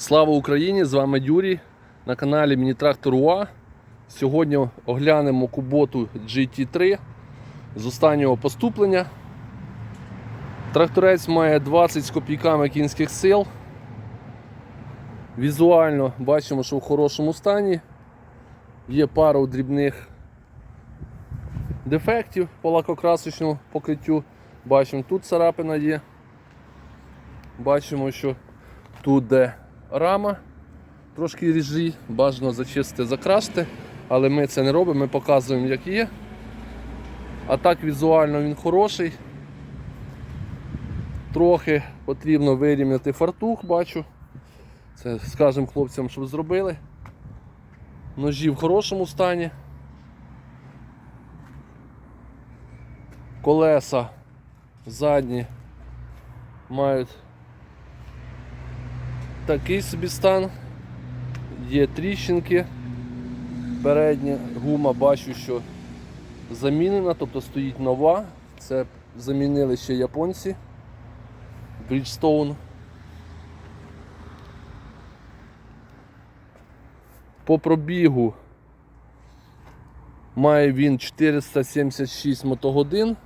Слава Україні! З вами Юрій на каналі Міні-Трактор УА. Сьогодні оглянемо куботу GT3 з останнього поступлення. Тракторець має 20 з копійками кінських сил. Візуально бачимо, що в хорошому стані. Є пару дрібних дефектів по лакокрасочному покриттю. Бачимо, тут царапина є. Бачимо, що тут де рама, трошки ріжі, бажано зачистити, закрасти, але ми це не робимо, ми показуємо, як є. А так візуально він хороший. Трохи потрібно вирівняти фартух, бачу. Це скажемо хлопцям, щоб зробили. Ножі в хорошому стані. Колеса задні мають такий собі стан. Є тріщинки. Передня гума бачу, що замінена, тобто стоїть нова. Це замінили ще японці. Bridgestone. По пробігу має він 476 мотогодин.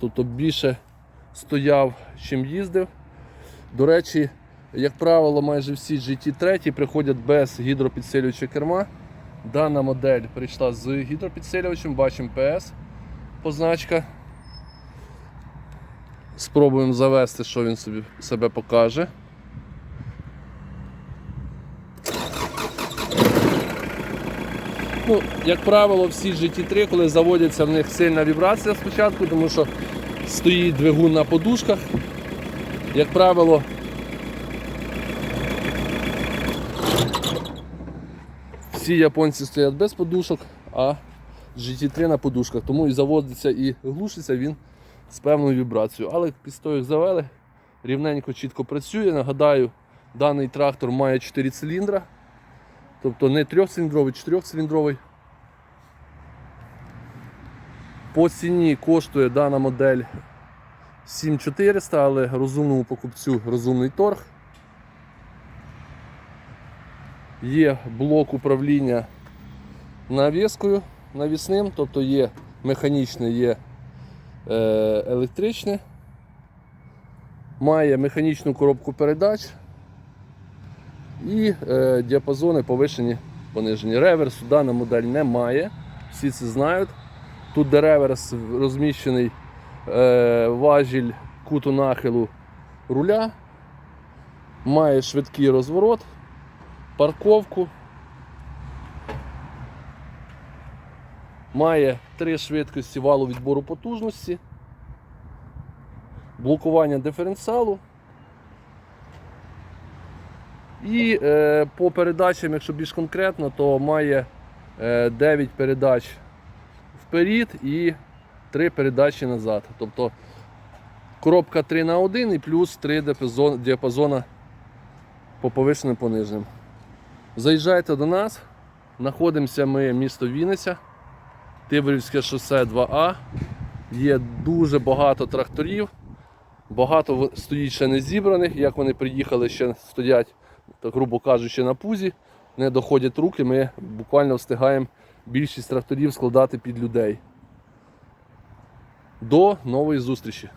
Тобто більше стояв, чим їздив. До речі, як правило, майже всі GT3 приходять без гідропідсилювача керма. Дана модель прийшла з гідропідсилювачем, бачимо PS позначка. Спробуємо завести, що він собі себе покаже. Ну, Як правило, всі GT3, коли заводяться, в них сильна вібрація спочатку, тому що стоїть двигун на подушках. Як правило, всі японці стоять без подушок, а GT3 на подушках, тому і заводиться і глушиться він з певною вібрацією. Але як завели, рівненько, чітко працює. Нагадаю, даний трактор має 4 циліндра, тобто не 3-циліндровий, 4-циліндровий. По ціні коштує дана модель 7400, але розумному покупцю розумний торг. Є блок управління навіскою навісним, тобто є механічне, є е, електричне. Має механічну коробку передач і е, діапазони повишені, понижені. Реверсу дана модель не має, всі це знають. Тут де реверс розміщений важіль куту нахилу руля, має швидкий розворот, парковку, має три швидкості валу відбору потужності, блокування диференціалу. І е, по передачам, якщо більш конкретно, то має е, 9 передач вперед і 3 передачі назад. Тобто коробка 3 на 1 і плюс 3 діапазон- діапазона по повишеним пониженим. Заїжджайте до нас. Знаходимося ми місто Вінниця, Тибрівське шосе 2А. Є дуже багато тракторів. Багато стоїть ще не зібраних. Як вони приїхали, ще стоять, так грубо кажучи, на пузі, не доходять руки. Ми буквально встигаємо більшість тракторів складати під людей. До нової зустрічі!